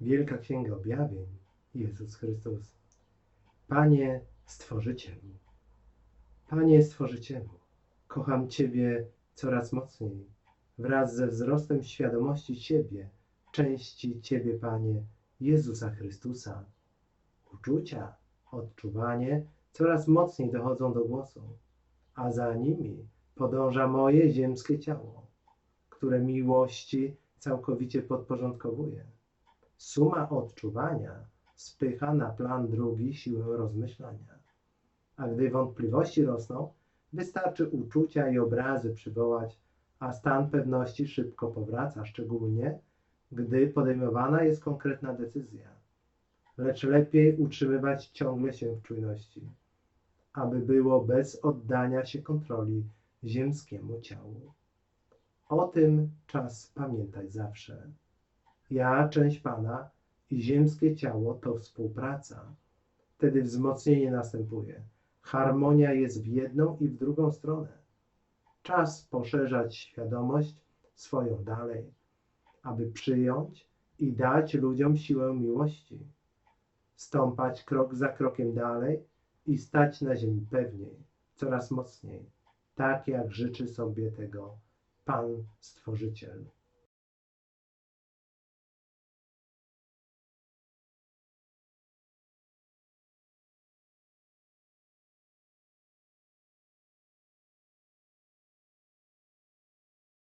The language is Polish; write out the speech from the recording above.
Wielka Księga Objawień, Jezus Chrystus. Panie Stworzycielu, Panie Stworzycielu, kocham Ciebie coraz mocniej. Wraz ze wzrostem świadomości siebie, części Ciebie, Panie, Jezusa Chrystusa. Uczucia, odczuwanie coraz mocniej dochodzą do głosu, a za nimi podąża moje ziemskie ciało, które miłości całkowicie podporządkowuje. Suma odczuwania spycha na plan drugi siłę rozmyślania. A gdy wątpliwości rosną, wystarczy uczucia i obrazy przywołać, a stan pewności szybko powraca, szczególnie gdy podejmowana jest konkretna decyzja. Lecz lepiej utrzymywać ciągle się w czujności, aby było bez oddania się kontroli ziemskiemu ciału. O tym czas pamiętać zawsze. Ja, część Pana i ziemskie ciało to współpraca. Wtedy wzmocnienie następuje. Harmonia jest w jedną i w drugą stronę. Czas poszerzać świadomość swoją dalej, aby przyjąć i dać ludziom siłę miłości. Stąpać krok za krokiem dalej i stać na ziemi pewniej, coraz mocniej, tak jak życzy sobie tego Pan Stworzyciel.